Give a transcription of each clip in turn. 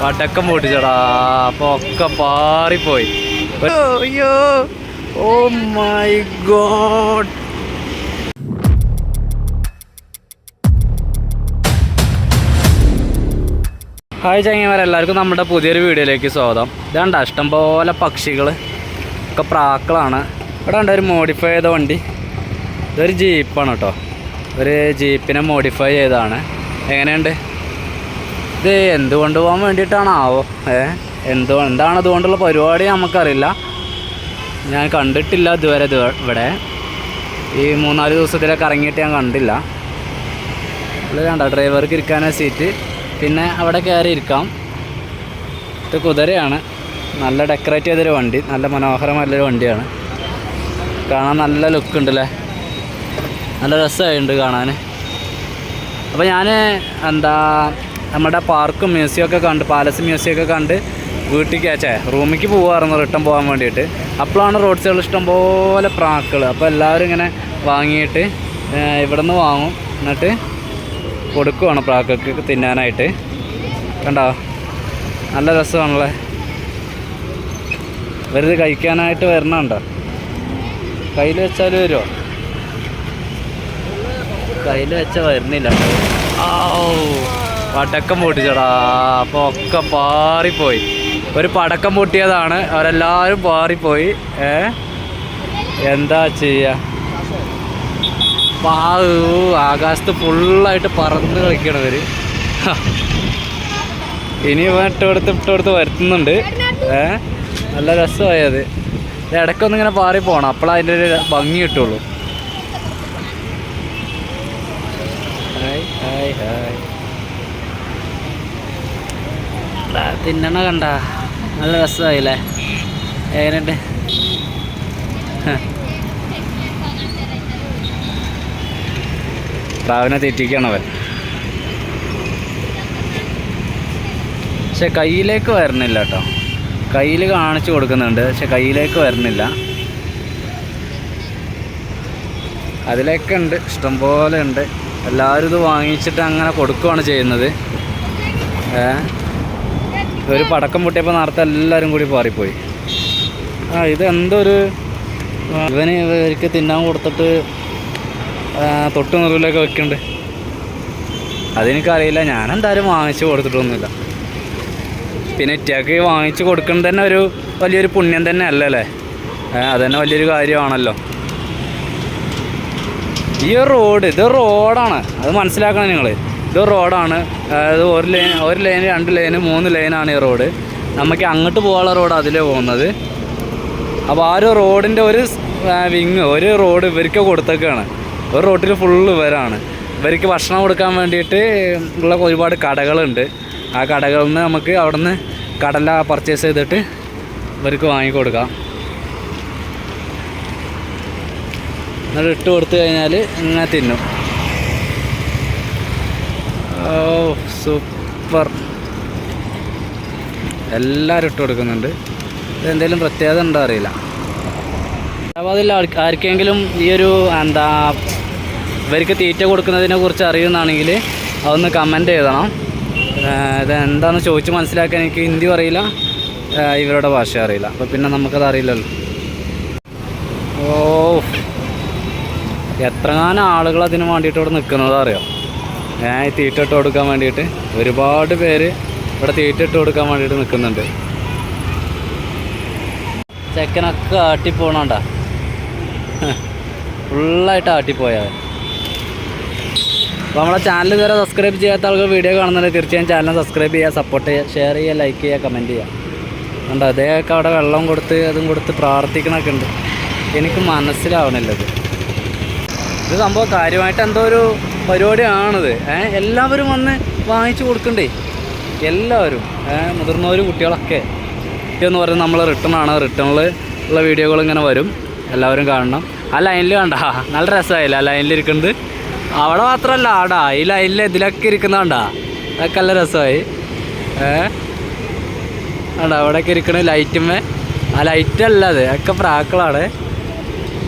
പടക്കം പൊട്ടിച്ചടാ. അപ്പൊ ഒക്കെ പാറിപ്പോയി. അയ്യോ. Oh my god. ഹായ് ചങ്ങന്മാരെല്ലാവർക്കും നമ്മുടെ പുതിയൊരു വീഡിയോയിലേക്ക് സ്വാഗതം. ഇതാണ്ട ഇഷ്ടംപോലെ പക്ഷികൾ ഒക്കെ പ്രാക്കളാണ്. ഇവിടെ ഉണ്ട് ഒരു മോഡിഫൈ ചെയ്ത വണ്ടി. ഇതൊരു ജീപ്പാണ് കേട്ടോ. ഒരു ജീപ്പിനെ മോഡിഫൈ ചെയ്തതാണ്. എങ്ങനെയുണ്ട്? ഇത് എന്തുകൊണ്ട് പോകാൻ വേണ്ടിയിട്ടാണാവോ? ഏ? എന്ത് എന്താണ് അതുകൊണ്ടുള്ള പരിപാടി നമുക്കറിയില്ല. ഞാൻ കണ്ടിട്ടില്ല ഇതുവരെ ഇത് ഇവിടെ. ഈ മൂന്നാൽ ദിവസത്തിലൊക്കെ ഇറങ്ങിയിട്ട് ഞാൻ കണ്ടില്ല. ഇവിടെ കണ്ട? ഡ്രൈവർക്ക് ഇരിക്കാനാണ് സീറ്റ്. പിന്നെ അവിടെ കയറി ഇരിക്കാം. ഇത് കുതിരയാണ്. നല്ല ഡെക്കറേറ്റ് ചെയ്തൊരു വണ്ടി. നല്ല മനോഹരമായൊരു വണ്ടിയാണ്. കാണാൻ നല്ല ലുക്ക് ഉണ്ടല്ലേ? നല്ല രസമായിട്ടുണ്ട് കാണാൻ അപ്പോൾ ഞാൻ എന്താ നമ്മുടെ പാർക്കും മ്യൂസിയം ഒക്കെ കണ്ട് പാലസ് മ്യൂസിയം ഒക്കെ കണ്ട് വീട്ടിലേക്ക് അച്ഛേ റൂമിലേക്ക് പോകാറുണ്ട് റിട്ടേൺ പോകാൻ വേണ്ടിയിട്ട്. അപ്പോഴാണ് റോഡ് സൈഡിൽ ഇഷ്ടംപോലെ പ്രാക്കൾ അപ്പോൾ എല്ലാവരും ഇങ്ങനെ വാങ്ങിയിട്ട് ഇവിടെ നിന്ന് വാങ്ങും. എന്നിട്ട് കൊടുക്കുവാണ് പ്രാക്കൾക്ക് തിന്നാനായിട്ട്. കണ്ടോ? നല്ല രസമാണല്ലേ? വെറുതെ കഴിക്കാനായിട്ട് വരണുണ്ടോ? കയ്യിൽ വെച്ചാൽ വരുമോ? കയ്യിൽ വെച്ചാൽ വരുന്നില്ല. ആ പടക്കം പൊട്ടിച്ചടാ. അപ്പോൾ ഒക്കെ പാറിപ്പോയി. ഒരു പടക്കം പൊട്ടിയതാണ്. അവരെല്ലാവരും പാറിപ്പോയി. ഏ? എന്താ ചെയ്യുക പാവു ആകാശത്ത് ഫുള്ളായിട്ട് പറന്ന് കളിക്കണവര് ഇനി ഇട്ടോടുത്ത് ഇട്ടോടുത്ത് വരുത്തുന്നുണ്ട്. ഏ? നല്ല രസമായത് ഇടയ്ക്കൊന്നും ഇങ്ങനെ പാറി പോകണം അപ്പോഴേ അതിന്റെ ഒരു ഭംഗി കിട്ടുള്ളൂ. Hi hi hi. തിന്നണ കണ്ട. നല്ല രസമായില്ലേ? എങ്ങനെയുണ്ട്. പ്രാവിനെ തെറ്റിക്കണവൻ പക്ഷെ കയ്യിലേക്ക് വരുന്നില്ല കേട്ടോ. കയ്യിൽ കാണിച്ചു കൊടുക്കുന്നുണ്ട് പക്ഷെ കയ്യിലേക്ക് വരുന്നില്ല അതിലേക്ക് ഉണ്ട് ഇഷ്ടംപോലെ ഉണ്ട്. എല്ലാവരും ഇത് വാങ്ങിച്ചിട്ട് അങ്ങനെ കൊടുക്കുകയാണ് ചെയ്യുന്നത്. ഏ? ഒരു പടക്കം പൊട്ടിയപ്പോൾ നേരത്തെ എല്ലാവരും കൂടി പാറിപ്പോയി. ആ ഇത് എന്തൊരു ഇവന് ഇവർക്ക് തിന്നാൻ കൊടുത്തിട്ട് തൊട്ട് നിറവിലൊക്കെ വെക്കുന്നുണ്ട് അതെനിക്കറിയില്ല ഞാനെന്തായാലും വാങ്ങിച്ചു കൊടുത്തിട്ടൊന്നുമില്ല. പിന്നെ ഇറ്റാക്ക് വാങ്ങിച്ചു കൊടുക്കുന്നത് തന്നെ ഒരു വലിയൊരു പുണ്യം തന്നെ അല്ലല്ലേ അത് അതന്നെ വലിയൊരു കാര്യമാണല്ലോ. ഈ റോഡ് ഇത് റോഡാണ് അത് മനസ്സിലാക്കണം നിങ്ങൾ ഇത് റോഡാണ്. അതായത് ഒരു ലൈൻ ഒരു ലൈൻ രണ്ട് ലൈന് മൂന്ന് ലൈനാണ് ഈ റോഡ്. നമുക്ക് അങ്ങോട്ട് പോകാനുള്ള റോഡ് അതിലേ പോകുന്നത്. അപ്പോൾ ആ ഒരു റോഡിന്റെ ഒരു വിങ് ഒരു റോഡ് ഇവർക്ക് കൊടുത്തേക്കാണ്. ഒരു റോട്ടിൽ ഫുള്ള് ഇവരാണ്. ഇവർക്ക് ഭക്ഷണം കൊടുക്കാൻ വേണ്ടിയിട്ട് ഉള്ള ഒരുപാട് കടകളുണ്ട്. ആ കടകളിൽ നിന്ന് നമുക്ക് അവിടെ നിന്ന് കടല പർച്ചേസ് ചെയ്തിട്ട് ഇവർക്ക് വാങ്ങിക്കൊടുക്കാം എന്നിട്ട് ഇട്ട് കൊടുത്തു കഴിഞ്ഞാൽ ഇങ്ങനെ തിന്നും. Oh super. എല്ലാവരും ഇട്ട് കൊടുക്കുന്നുണ്ട്. ഇതെന്തെങ്കിലും പ്രത്യേകത ഉണ്ടോ അറിയില്ല. അതിൽ ആർക്കെങ്കിലും ഈ ഒരു എന്താ ഇവർക്ക് തീറ്റ കൊടുക്കുന്നതിനെ കുറിച്ച് അറിയുന്നതാണെങ്കിൽ അതൊന്ന് കമന്റ് ചെയ്തണം ഇതെന്താണെന്ന് ചോദിച്ച് മനസ്സിലാക്കാൻ എനിക്ക് ഹിന്ദി അറിയില്ല. ഇവരുടെ ഭാഷ അറിയില്ല. അപ്പോൾ പിന്നെ നമുക്കത് അറിയില്ലല്ലോ. ഓ എത്രങ്ങാനും ആളുകൾ അതിന് വേണ്ടിയിട്ട് ഇവിടെ നിൽക്കുന്നത് അറിയോ ഞാൻ ഈ തീറ്റ ഇട്ട് കൊടുക്കാൻ വേണ്ടിയിട്ട് ഒരുപാട് പേര് ഇവിടെ തീറ്റ ഇട്ട് കൊടുക്കാൻ വേണ്ടിയിട്ട് നിൽക്കുന്നുണ്ട്. ചെക്കനൊക്കെ ആട്ടിപ്പോണണ്ട ഫുള്ളായിട്ട് ആട്ടിപ്പോയവൻ അപ്പോൾ നമ്മളെ ചാനൽ ഇതുവരെ സബ്സ്ക്രൈബ് ചെയ്യാത്ത ആൾക്ക് വീഡിയോ കാണുന്നുണ്ട് തീർച്ചയായും ചാനൽ സബ്സ്ക്രൈബ് ചെയ്യുക സപ്പോർട്ട് ചെയ്യുക ഷെയർ ചെയ്യുക ലൈക്ക് ചെയ്യുക കമന്റ് ചെയ്യുക. ഉണ്ട് അദ്ദേഹമൊക്കെ അവിടെ വെള്ളം കൊടുത്ത് അതും കൊടുത്ത് പ്രാർത്ഥിക്കണമൊക്കെ ഉണ്ട്. എനിക്ക് മനസ്സിലാവണില്ലത് ഇത് സംഭവം കാര്യമായിട്ട് എന്തോ ഒരു പരിപാടിയാണിത്. എല്ലാവരും വന്ന് വാങ്ങിച്ചു കൊടുക്കണ്ടേ? എല്ലാവരും. മുതിർന്നവരും കുട്ടികളൊക്കെ. എന്ന് പറയുന്നത് നമ്മൾ റിട്ടേൺ ആണ്. റിട്ടേണിൽ ഉള്ള വീഡിയോകൾ ഇങ്ങനെ വരും. എല്ലാവരും കാണണം. ആ ലൈനിൽ കണ്ട. നല്ല രസമായില്ല? ആ ലൈനിൽ ഇരിക്കുന്നത് അവിടെ മാത്രമല്ല ആടാ. ഈ ലൈനിൽ ഇതിലൊക്കെ ഇരിക്കുന്ന കണ്ടാ? അതൊക്കെ നല്ല രസമായി. ഏഹ് ആടാ അവിടെയൊക്കെ ഇരിക്കണ ലൈറ്റുമ്മേ ആ ലൈറ്റ് അല്ല അത്. ഒക്കെ പ്രാക്കളാണ്.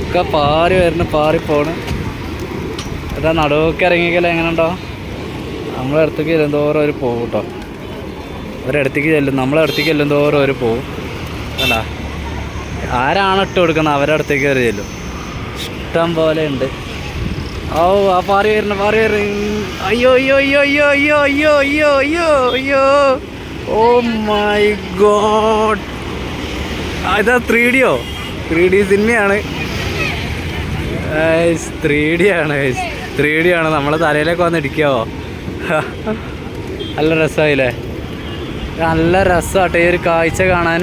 ഒക്കെ പാറി വരണം പാറി പോണ്. ഇതാ നടുവൊക്കെ ഇറങ്ങിക്കല എങ്ങനെ ഉണ്ടോ നമ്മളെ അടുത്തേക്ക് തോറും അവർ പോകും കേട്ടോ ഒരിടത്തേക്ക് ചെല്ലും നമ്മളെ അടുത്തേക്ക് ചെല്ലും തോറും അവർ പോവും. അല്ല ആരാണ് ഇട്ട് കൊടുക്കുന്നത് അവരുടെ അടുത്തേക്ക് കയറി ചെല്ലും. ഇഷ്ടം പോലെ ഉണ്ട്. ഓ ആ പാറി വരുന്ന പാറി വരുന്നു അയ്യോ അയ്യോ അയ്യോ അയ്യോ അയ്യോ അയ്യോ അയ്യോ അയ്യോ അയ്യോ. Oh my God. ഇതാ ത്രീ ഡിയോ ത്രീ ഡി സിനിമയാണ്. ത്രീ ഡി ആണ് ത്രീ ഡി ആണ് നമ്മളെ തലയിലൊക്കെ വന്ന് ഇടിക്കാവോ നല്ല രസമായില്ലേ? നല്ല രസമാട്ടെ ഈ ഒരു കാഴ്ച കാണാൻ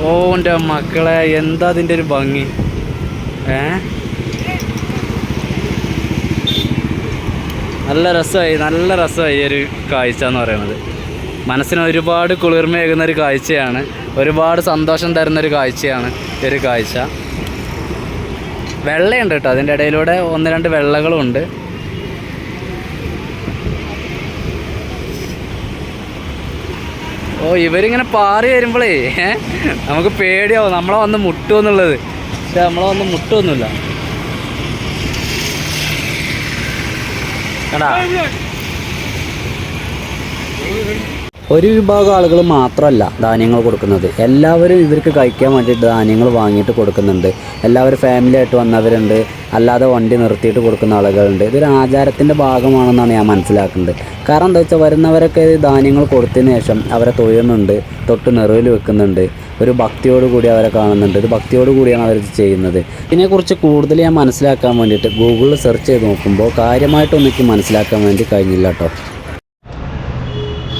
ഓ എന്റെ മക്കളെ എന്താ അതിന്റെ ഒരു ഭംഗി? ഏ? നല്ല രസമായി നല്ല രസമായി ഈ ഒരു കാഴ്ച എന്ന് പറയുന്നത്. മനസ്സിന് ഒരുപാട് കുളിർമയേകുന്ന ഒരു കാഴ്ചയാണ്. ഒരുപാട് സന്തോഷം തരുന്ന ഒരു കാഴ്ചയാണ് ഈ ഒരു കാഴ്ച. വെള്ളയുണ്ട് കേട്ടോ. അതിന്റെ ഇടയിലൂടെ ഒന്ന് രണ്ട് വെള്ളകളും ഉണ്ട്. ഓ ഇവരിങ്ങനെ പാറി വരുമ്പോഴേ നമുക്ക് പേടിയാവും. നമ്മളെ വന്ന് മുട്ടുമെന്നുള്ളത് പക്ഷെ നമ്മളെ വന്ന് മുട്ടുമൊന്നുമില്ല കണ്ടാ? ഒരു വിഭാഗം ആളുകൾ മാത്രമല്ല ധാന്യങ്ങൾ കൊടുക്കുന്നത്. എല്ലാവരും ഇവർക്ക് കഴിക്കാൻ വേണ്ടിയിട്ട് ധാന്യങ്ങൾ വാങ്ങിയിട്ട് കൊടുക്കുന്നുണ്ട്. എല്ലാവരും ഫാമിലി ആയിട്ട് വന്നവരുണ്ട്. അല്ലാതെ വണ്ടി നിർത്തിയിട്ട് കൊടുക്കുന്ന ആളുകളുണ്ട്. ഇതൊരു ആചാരത്തിന്റെ ഭാഗമാണെന്നാണ് ഞാൻ മനസ്സിലാക്കുന്നത്. കാരണം എന്താ വെച്ചാൽ വരുന്നവരൊക്കെ ധാന്യങ്ങൾ കൊടുത്തതിന് ശേഷം അവരെ തൊഴുന്നുണ്ട് തൊട്ട് നിറവിൽ വെക്കുന്നുണ്ട്. ഒരു ഭക്തിയോട് കൂടി അവരെ കാണുന്നുണ്ട്. ഒരു ഭക്തിയോട് കൂടിയാണ് അവർ ചെയ്യുന്നത്. ഇതിനെക്കുറിച്ച് കൂടുതൽ ഞാൻ മനസ്സിലാക്കാൻ വേണ്ടിയിട്ട് ഗൂഗിളിൽ സെർച്ച് ചെയ്ത് നോക്കുമ്പോൾ കാര്യമായിട്ടൊന്നും എനിക്ക് മനസ്സിലാക്കാൻ വേണ്ടി കഴിഞ്ഞില്ല കേട്ടോ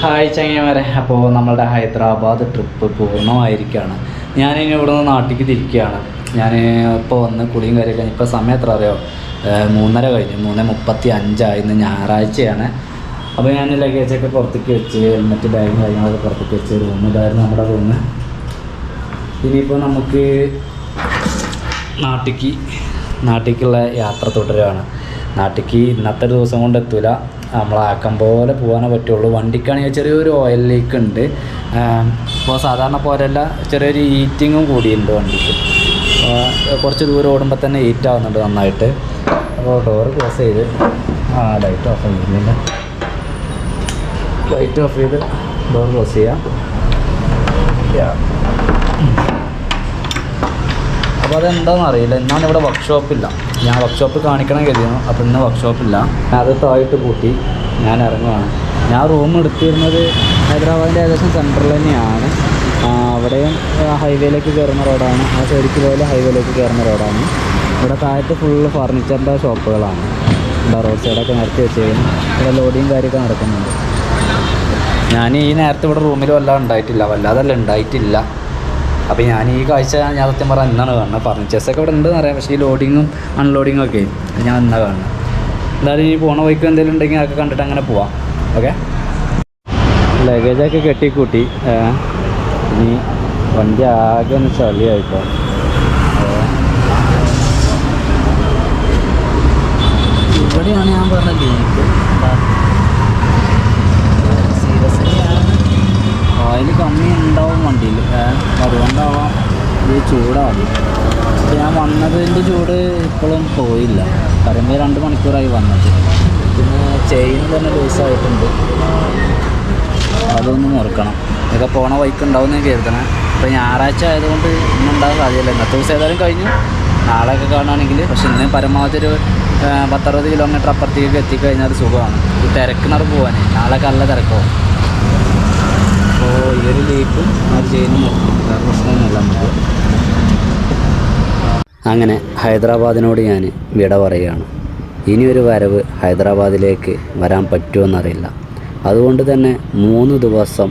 ഹായ് ചങ്ങന്മാരെ അപ്പോൾ നമ്മളുടെ ഹൈദരാബാദ് ട്രിപ്പ് പൂർണമായിരിക്കുകയാണ്. ഞാനിനി ഇവിടെ നിന്ന് നാട്ടിലേക്ക് തിരിക്കുകയാണ്. ഞാൻ ഇപ്പോൾ വന്ന് കുളിയും കാര്യം കഴിഞ്ഞ് ഇപ്പോൾ സമയം എത്ര അറിയോ? മൂന്നര കഴിഞ്ഞു. മൂന്ന് മുപ്പത്തി അഞ്ചായി ഇന്ന് ഞായറാഴ്ചയാണ്. അപ്പോൾ ഞാൻ ലഗേജൊക്കെ പുറത്തേക്ക് വെച്ച് ഹെൽമെറ്റ് ബാഗും കാര്യങ്ങളൊക്കെ പുറത്തേക്ക് വെച്ച് റൂമിലായിരുന്നു നമ്മുടെ റൂമ് ഇനിയിപ്പോൾ നമുക്ക് നാട്ടിക്ക് നാട്ടിലേക്കുള്ള യാത്ര തുടരുകയാണ്. നാട്ടിലേക്ക് ഇന്നത്തെ ദിവസം കൊണ്ട് എത്തൂല. നമ്മൾ ആക്കം പോലെ പോകാനേ പറ്റുള്ളൂ. വണ്ടിക്കാണെങ്കിൽ ചെറിയൊരു ഓയിൽ ലീക്ക് ഉണ്ട്. ഇപ്പോൾ സാധാരണ പോലെയല്ല ചെറിയൊരു ഈറ്റിങ്ങും കൂടിയുണ്ട് വണ്ടിക്ക്. കുറച്ച് ദൂരം ഓടുമ്പോൾ തന്നെ ഹീറ്റ് ആവുന്നുണ്ട് നന്നായിട്ട്. അപ്പോൾ ഡോറ് ക്ലോസ് ചെയ്ത് ആ ലൈറ്റ് ഓഫ് ചെയ്യുന്നില്ല ലൈറ്റ് ഓഫ് ചെയ്ത് ഡോർ ക്ലോസ് ചെയ്യാം. അപ്പോൾ അതെന്താണെന്ന് അറിയില്ല. എന്നാണ് ഇവിടെ വർക്ക്ഷോപ്പില്ല ഞാൻ വർക്ക്ഷോപ്പ് കാണിക്കണം കരുതിയാണ് അപ്പോൾ ഇന്ന് വർക്ക്ഷോപ്പില്ല അത് താഴോട്ട് കൂട്ടി ഞാൻ ഇറങ്ങുവാണ്. ഞാൻ റൂം എടുത്തിരുന്നത് ഹൈദരാബാദിന്റെ ഏകദേശം സെന്ററിൽ തന്നെയാണ്. അവിടെയും ഹൈവേയിലേക്ക് കയറുന്ന റോഡാണ് ആ സൈഡിക്ക് പോയാലും ഹൈവേയിലേക്ക് കയറുന്ന റോഡാണ് ഇവിടെ താഴത്ത് ഫുള്ള് ഫർണിച്ചറിന്റെ ഷോപ്പുകളാണ് ഇവിടെ റോഡ് സൈഡൊക്കെ നിരത്തി കഴിഞ്ഞാൽ ഇവിടെ ലോഡിങ് കാര്യമൊക്കെ നടക്കുന്നുണ്ട്. ഞാൻ ഈ നേരത്തെ ഇവിടെ റൂമിൽ വല്ലാതെ ഉണ്ടായിട്ടില്ല. വല്ലാതല്ല ഉണ്ടായിട്ടില്ല. അപ്പോൾ ഞാൻ ഈ കാഴ്ച ഞാൻ സത്യം പറഞ്ഞാൽ എന്നാണ് കാണുന്നത്. ഫർണിച്ചേഴ്സൊക്കെ ഇവിടെ ഉണ്ടെന്ന് അറിയാം. പക്ഷേ ഈ ലോഡിങ്ങും അൺലോഡിങ്ങും ഒക്കെ ഞാൻ എന്നാ കാണുന്നത്. എന്തായാലും ഈ പോണ വഴിക്ക് എന്തെങ്കിലും ഉണ്ടെങ്കിൽ അതൊക്കെ കണ്ടിട്ട് അങ്ങനെ പോവാം. ഓക്കെ? ലഗേജൊക്കെ കെട്ടിക്കൂട്ടി. ഇനി വണ്ടി ആകെ ഒന്ന് ചളിയായിട്ടോ ഇവിടെയാണ് ഞാൻ പറഞ്ഞ ലീക്ക് സീരിയസ്ലി ഓയിൽ കമ്മി ഉണ്ടാവും വണ്ടിയിൽ അതുകൊണ്ടാവാം ഇത് ചൂടാവും ഞാൻ വന്നതിന്റെ ചൂട് ഇപ്പോഴും പോയില്ല. പറയുമ്പോൾ രണ്ട് മണിക്കൂറായി വന്നത്. പിന്നെ ചെയിൻ തന്നെ ലൂസായിട്ടുണ്ട് അതൊന്ന് മുറുക്കണം. ഇതൊക്കെ പോണ വൈക്ക് ഉണ്ടാവും എന്ന് കരുതണേ. ഇപ്പോൾ ഞായറാഴ്ച ആയതുകൊണ്ട് ഇന്നുണ്ടാകാൻ സാധ്യതയില്ല. ഇന്നത്തെ ദിവസം ഏതായാലും കഴിഞ്ഞു. നാളെയൊക്കെ കാണുകയാണെങ്കിൽ പക്ഷെ ഇന്ന് പരമാവധി ഒരു പത്തറുപത് കിലോമീറ്റർ അപ്പുറത്തേക്ക് എത്തിക്കഴിഞ്ഞാൽ സുഖമാണ്. ഈ തിരക്കിണർ പോകാനേ നാളെ നല്ല തിരക്കാവും. അപ്പോൾ ഒരു ലീക്കും അത് ചെയ്യുന്നു വേറെ പ്രശ്നമൊന്നുമില്ല നമുക്ക്. അങ്ങനെ ഹൈദരാബാദിനോട് ഞാൻ വിട പറയുകയാണ്. ഇനിയൊരു വരവ് ഹൈദരാബാദിലേക്ക് വരാൻ പറ്റുമെന്നറിയില്ല. അതുകൊണ്ട് തന്നെ മൂന്ന് ദിവസം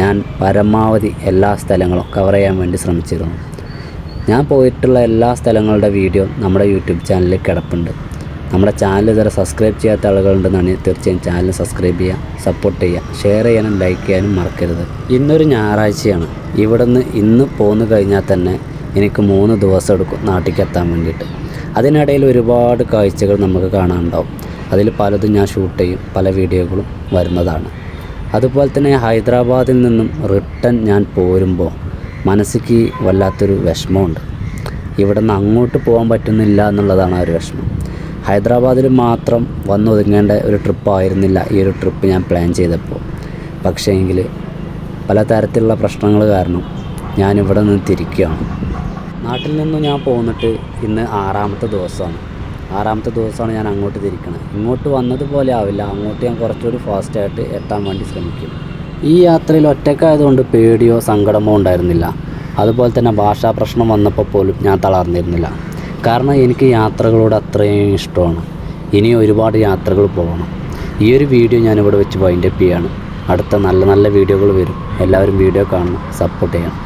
ഞാൻ പരമാവധി എല്ലാ സ്ഥലങ്ങളും കവർ ചെയ്യാൻ വേണ്ടി ശ്രമിച്ചിരുന്നു. ഞാൻ പോയിട്ടുള്ള എല്ലാ സ്ഥലങ്ങളുടെ വീഡിയോ നമ്മുടെ യൂട്യൂബ് ചാനലിൽ കിടപ്പുണ്ട്. നമ്മുടെ ചാനൽ ഇതുവരെ സബ്സ്ക്രൈബ് ചെയ്യാത്ത ആളുകളുണ്ടെന്നാണ് തീർച്ചയായും ചാനൽ സബ്സ്ക്രൈബ് ചെയ്യുക സപ്പോർട്ട് ചെയ്യുക ഷെയർ ചെയ്യാനും ലൈക്ക് ചെയ്യാനും മറക്കരുത്. ഇന്നൊരു ഞായറാഴ്ചയാണ്. ഇവിടുന്ന് ഇന്ന് പോന്നു കഴിഞ്ഞാൽ തന്നെ എനിക്ക് മൂന്ന് ദിവസം എടുക്കും നാട്ടിലേക്ക് വേണ്ടിയിട്ട്. അതിനിടയിൽ ഒരുപാട് കാഴ്ചകൾ നമുക്ക് കാണാനുണ്ടാവും. അതിൽ പലതും ഞാൻ ഷൂട്ട് ചെയ്യും പല വീഡിയോകളും വരുന്നതാണ്. അതുപോലെ തന്നെ ഹൈദരാബാദിൽ നിന്നും റിട്ടേൺ ഞാൻ പോരുമ്പോൾ മനസ്സിക്ക് വല്ലാത്തൊരു വിഷമമുണ്ട്. ഇവിടെ നിന്ന് അങ്ങോട്ട് പോകാൻ പറ്റുന്നില്ല എന്നുള്ളതാണ് ആ ഒരു വിഷമം. ഹൈദരാബാദിൽ മാത്രം വന്നൊതുങ്ങേണ്ട ഒരു ട്രിപ്പായിരുന്നില്ല ഈ ഒരു ട്രിപ്പ് ഞാൻ പ്ലാൻ ചെയ്തപ്പോൾ. പക്ഷേ എങ്കിൽ പല തരത്തിലുള്ള പ്രശ്നങ്ങൾ കാരണം ഞാനിവിടെ നിന്ന് തിരിക്കുകയാണ്. നാട്ടിൽ നിന്നും ഞാൻ പോന്നിട്ട് ഇന്ന് ആറാമത്തെ ദിവസമാണ്. ആറാമത്തെ ദിവസമാണ് ഞാൻ അങ്ങോട്ട് തിരിക്കുന്നത് ഇങ്ങോട്ട് വന്നതുപോലെ ആവില്ല. അങ്ങോട്ട് ഞാൻ കുറച്ചുകൂടി ഫാസ്റ്റായിട്ട് എത്താൻ വേണ്ടി ശ്രമിക്കും. ഈ യാത്രയിൽ ഒറ്റക്കായതുകൊണ്ട് പേടിയോ സങ്കടമോ ഉണ്ടായിരുന്നില്ല. അതുപോലെ തന്നെ ഭാഷാ പ്രശ്നം വന്നപ്പോൾ പോലും ഞാൻ തളർന്നിരുന്നില്ല. കാരണം എനിക്ക് യാത്രകളോട് അത്രയും ഇഷ്ടമാണ്. ഇനി ഒരുപാട് യാത്രകൾ പോകണം. ഈ ഒരു വീഡിയോ ഞാനിവിടെ വെച്ച് വൈൻഡപ്പ് ചെയ്യാണ്. അടുത്ത നല്ല നല്ല വീഡിയോകൾ വരും. എല്ലാവരും വീഡിയോ കാണണം. സപ്പോർട്ട് ചെയ്യണം.